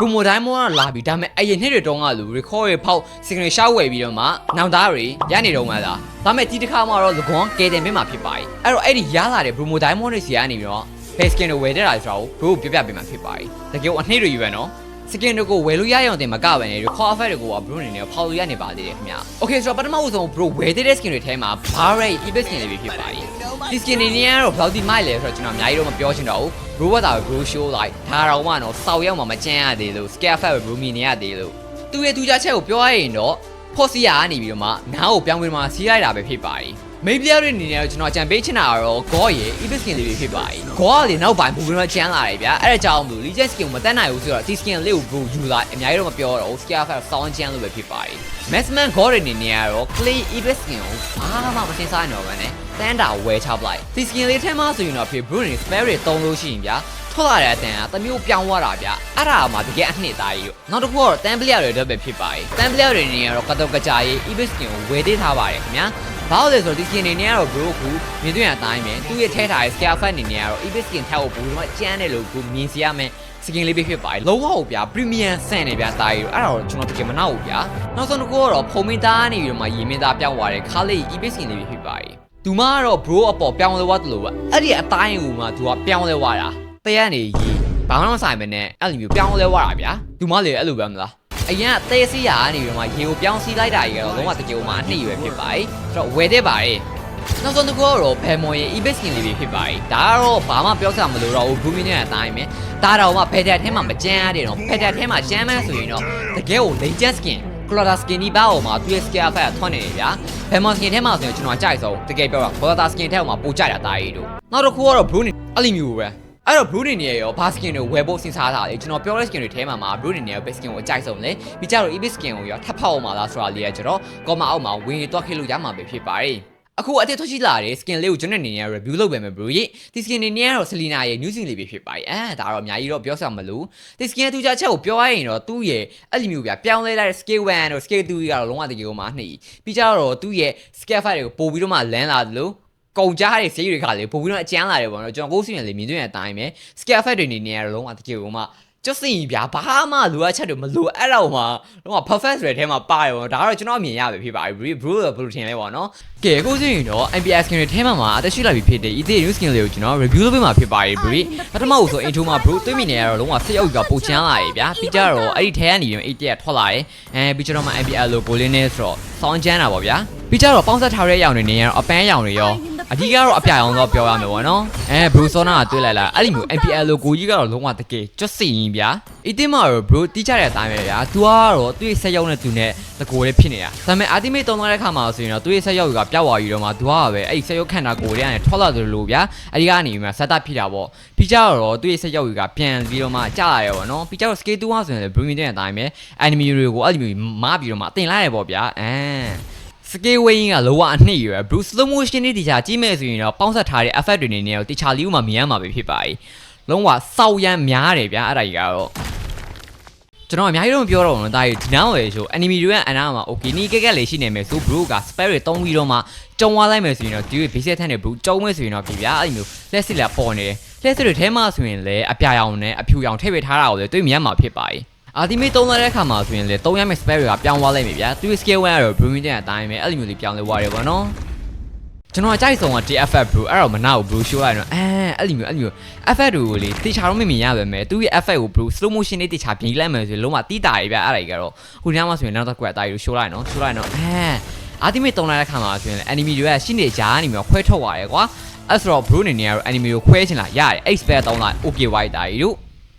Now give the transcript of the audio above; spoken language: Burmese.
promo diamond ကလာပြီဒါပေမဲ့အရင်နှစ်တွေတုန်းကလူ record တွေဖောက် signal ရှောက်ဝယ်ပြီးတော့မှနောက်သားတွေရနေတော့မှလားဒါပေမဲ့ဒီတစ်ခါမှတော့သကွန်ကဲတင်ပေးမှာဖြစ်ပါတယ်အဲ့တော့အဲ့ဒီရလာတဲ့ promo diamond တွေစီကနေပြီးတော့ face skin တွေဝယ်တဲ့တာဆိုတော့ bro ပြပြပေးမှာဖြစ်ပါတယ်တကယ်အနှစ်တွေယူပဲနော် skin တွေကိုဝယ်လို့ရရအောင်တင်မကပဲနဲ့ record effect တွေကိုက bro အနေနဲ့ဖောက်လို့ရနေပါသေးတယ်ခင်ဗျ okay ဆိုတော့ပထမဦးဆုံး bro ဝယ်တဲ့ skin တွေထဲမှာ bar rate epic skin တွေပဲဖြစ်ပါတယ်ဒီ skin တွေနေရတော့ဘယ်လောက်ဒီမိုက်လဲဆိုတော့ကျွန်တော်အများကြီးတော့မပြောချင်တော့ဘူး bro ကသာ bro show like ဒါတော့မှတော့စောက်ရောက်မှမကြမ်းရသေးလို့ scare effect ပဲ bro မြင်နေရသေးလို့သူ့ရဲ့သူကြချက်ကိုပြောရရင်တော့ဖော်စီယာကနေပြီးတော့မှနားကိုပြောင်းပြီးတော့မှစီးလိုက်တာပဲဖြစ်ပါတယ် မိပြတွေအနေနဲ့ကျွန်တော်ကြံပေးချင်တာကတော့ဂေါရဲ့ epic skin လေးပဲဖြစ်ပါတယ်ဂေါကလေနောက်ပိုင်းဘူပြီးတော့ကျန်းလာတယ်ဗျာအဲ့ဒါကြောင့်မလို့ legend skin ကိုမတက်နိုင်ဘူးဆိုတော့ဒီ skin လေးကို bro ယူလာအများကြီးတော့မပြောတော့ဘူး scare effect ဆောင်းကျန်းလို့ပဲဖြစ်ပါတယ် maximum ဂေါတွေအနေနဲ့ကတော့ clay epic skin ကိုဘာမှမစင်စားနေတော့ဘဲနဲ့တန်တာဝယ်ချပလိုက်ဒီ skin လေးထဲမှာဆိုရင်တော့ဖြစ် bro နေ spare တွေတုံးလို့ရှိရင်ဗျာ ထွက်လာတဲ့အတန်ကတမျိုးပြောင်းသွားတာဗျအဲ့ဒါမှတကယ်အနှစ်သားကြီးရောနောက်တစ်ခုကတော့တန်ပလျတွေတော့ပဲဖြစ်ပါတယ်တန်ပလျတွေနေရတော့ကတော့ကကြရေး eBay skin ကိုဝယ်သေးထားပါတယ်ခင်ဗျာဘာလို့လဲဆိုတော့ဒီ skin နေနေရတော့ bro ကမြင်တွေ့ရအတိုင်းပဲသူ့ရဲ့ထဲထားတဲ့ scale fat နေနေရတော့ eBay skin ထက်ကိုဘူးတော့ကျန်းတယ်လို့ကိုမြင်စီရမယ် skin လေးပဲဖြစ်ပါတယ်လုံးဝဟုတ်ဗျာ premium ဆန်နေဗျာတာကြီးအဲ့ဒါတော့ကျွန်တော်တကယ်မနှောက်ဘူးဗျာနောက်ဆုံးတစ်ခုကတော့ဖုံမင်းသားနေပြီးတော့မှရေမင်းသားပြောင်းသွားတယ်ခါလေး eBay skin လေးပဲဖြစ်ပါတယ်သူမကတော့ bro အပေါ်ပြောင်းလဲသွားတယ်လို့ပဲအဲ့ဒီအတိုင်းကိုမှသူကပြောင်းလဲသွားတာ တဲ့ကနေရေဘာမှမဆိုင်မနဲ့အဲ့လိုမျိုးပြောင်းလဲသွားတာဗျာသူမလည်းအဲ့လိုပဲမလားအရင်ကတဲစီရာကနေပြီးတော့မှရေကိုပြောင်းစီလိုက်တာကြီးကတော့လုံးဝတကယ်မှအနှိမ့်ရွယ်ဖြစ်ပါတယ်ဆိုတော့ဝယ်တဲ့ပါတယ်နောက်ဆုံးတစ်ခုကတော့ဘယ်မော်ရဲ့ eBay skin လေးတွေဖြစ်ပါတယ်ဒါကတော့ဘာမှပြောစရာမလိုတော့ဘူး Boomy နဲ့အတိုင်းပဲဒါတော့မှဖက်တက်ထဲမှာမကြမ်းရတဲ့တော့ဖက်တက်ထဲမှာကြမ်းမှန်းဆိုရင်တော့တကယ်ကို legend skin ကလော်ဒါစကင်ဒီဘာအောင်မှာသူ့ရဲ့ scale effect ထွက်နေတယ်ဗျာဘယ်မှာ skin ထဲမှာဆိုရင်ကျွန်တော်ကြိုက်ဆုံးတကယ်ပြောတာကလော်ဒါ skin ထဲမှာပိုကြိုက်တာတာကြီးတို့နောက်တစ်ခုကတော့ Blue နေအဲ့လိုမျိုးပဲ အဲ့တော့ Blue နေနေရောဘာ skin တွေဝယ်ဖို့စဉ်းစားတာလေကျွန်တော်ပြောတဲ့ skin တွေထဲမှာမှာ Blue နေနေရော base skin ကိုအကြိုက်ဆုံးလေပြီးကြတော့ EB skin ကိုရောထပ်ဖောက်အောင်မလားဆိုတာလေးကကျွန်တော်ကောမအောက်မှာဝင်ရတော့ခေလို့ရမှာပဲဖြစ်ပါတယ်အခုအတစ်ထွက်ရှိလာတဲ့ skin လေးကိုကျွန်တော်အနေနဲ့ review လုပ်ပေးမယ် bro ရေဒီ skin နေနေကတော့ Selina ရဲ့ new skin လေးပဲဖြစ်ပါတယ်အဲဒါတော့အများကြီးတော့ပြောစရာမလိုဒီ skin ရဲ့သူကြချက်ကိုပြောရရင်တော့သူ့ရဲ့အဲ့လိုမျိုးပြပြောင်းလဲလိုက်တဲ့ scale 1တို့ scale 2ကြီးကတော့လုံးဝတကယ်ကိုမှနှိပြီးကြတော့သူ့ရဲ့ scale 5တွေကိုပို့ပြီးတော့မှလန်းလာတယ်လို့ ကုန်ကြတဲ့ဈေးတွေကလည်းပို့ပြီးတော့အကျန်းလာတယ်ပေါ့နော်ကျွန်တော်ကိုယ်စီရင်လေမြင်တွေ့ရတဲ့အတိုင်းပဲ scale 5တွေနေနေရတော့လုံးဝတကယ်ကိုမှကျစင်ဗျာဘာမှလိုအပ်ချက်တွေမလိုအဲ့တော့မှတော့ perfect ဆိုတဲ့ထဲမှာပါတယ်ပေါ့ဒါကတော့ကျွန်တော်အမြင်ရပဲဖြစ်ပါတယ် bro bro ဘယ်လိုထင်လဲပေါ့နော်ကဲအခုဆိုရင်တော့ MPS skin တွေထဲမှာမှာအသက်ရှိလာပြီဖြစ်တဲ့ ETH new skin လေးကိုကျွန်တော် review လုပ်ပေးမှာဖြစ်ပါတယ် bro ပထမဦးဆို intro မှာ bro တွေးမိနေရတော့လုံးဝစိတ်အုပ်ကပိုချမ်းလာရေဗျာပြီးကြတော့အဲ့ဒီထဲကနေရင်80ထွက်လာတယ်အဲပြီးကြတော့မှ MPL logo လေးနဲ့ဆိုတော့ဆောင်းချမ်းတာပေါ့ဗျာပြီးကြတော့ပေါင်းဆက်ထားတဲ့ရောင်တွေနေရတော့အပန်းရောင်တွေရော အဓိကတော့အပြာရောင်တော့ပြောရမယ်ပေါ့နော်အဲ bro sona ကတွေ့လိုက်လာအဲ့ဒီမျိုး MPL logo ကြီးကတော့လုံးဝတကယ်ကျွတ်စင်ရင်ဗျာအတင်းမှာတော့ bro တီးကြတဲ့အတိုင်းပဲဗျာ तू ကတော့သူ့ရဲ့ဆက်ရောက်နေသူနဲ့တကိုယ်လေးဖြစ်နေတာဒါပေမဲ့ ultimate တုံးသွားတဲ့ခါမှာဆိုရင်တော့သူ့ရဲ့ဆက်ရောက်ကပျောက်သွားပြီးတော့မှ तू ကပဲအဲ့ဒီဆက်ရောက်ခန္ဓာကိုယ်လေးကနေထွက်လာတယ်လို့ဗျာအဲ့ဒီကနေမှဆက်တက်ဖြစ်တာပေါ့ပြီးကြတော့သူ့ရဲ့ဆက်ရောက်ကပြန်ပြီးတော့မှကြာလာရောပေါ့နော်ပြီးကြတော့ skate 2ကဆိုရင်လည်း bro မြင်တဲ့အတိုင်းပဲ enemy တွေကိုအဲ့ဒီမျိုးမပြီးတော့မှတင်လိုက်ရပေါ့ဗျာအမ် စကေးဝင်းကလောကအနှိမ့်ရွယ် Bruce slow motion နဲ့တရားကြည့်မဲ့ဆိုရင်တော့ပေါင်းဆက်ထားတဲ့ effect တွေနေနေတော့တခြားလေးဥမှာမြင်ရမှာပဲဖြစ်ပါ යි လုံးဝစောက်ရမ်းများတယ်ဗျာအဲ့ဒါကြီးကတော့ကျွန်တော်အများကြီးတော့မပြောတော့ဘူးနော်ဒါကြီးဒီနောက်လေဆို enemy တွေကအနာမှာ okay နီးကက်ကက်လေးရှိနေမယ်ဆို bro က spell တွေတုံးပြီးတော့မှကြုံသွားလိုက်မယ်ဆိုရင်တော့ဒီ basic ထက်နဲ့ bro ကြုံမဲ့ဆိုရင်တော့ပြီဗျာအဲ့ဒီမျိုးလက်စစ်လာပေါ်နေတယ်လက်စစ်တွေထဲမှာဆိုရင်လည်းအပြာရောင်နဲ့အဖြူရောင်ထည့်ပေးထားတာကိုလည်းတွေ့မြင်မှာဖြစ်ပါ යි အာဒီမီတုံးလာတဲ့အခါမှာဆိုရင်လေ3ရမယ့် spell တွေကပြောင်းသွားလိုက်ပြီဗျာသူ scale 1ကတော့ Bruin တဲ့အတိုင်းပဲအဲ့လိုမျိုးလေးပြောင်းလဲသွားတယ်ပေါ့နော်ကျွန်တော်အကြိုက်ဆုံးက TFF bro အဲ့တော့မနာဘူး bro show လိုက်တော့အဲအဲ့လိုမျိုးအဲ့လိုမျိုး effect တွေကိုလေတေချာတော့မမြင်ရပါမယ်သူရဲ့ effect ကို bro slow motion နဲ့တေချာပြင်လိုက်မယ်ဆိုရင်လုံးဝတီးတာကြီးဗျအဲ့ဒါကြီးကတော့ခုညမှာဆိုရင်နောက်တစ်ခွက်အသားကြီး show လိုက်နော် show လိုက်နော်အဲအာဒီမီတုံးလာတဲ့အခါမှာဆိုရင် enemy တွေကရှိနေကြနေမျိုးခွဲထုတ်သွားတယ်ကွာအဲ့ဆိုတော့ bro နေနေကတော့ enemy ကိုခွဲချင်လာရတယ်အဲ့ spell တောင်းလာ okay white တာကြီးတို့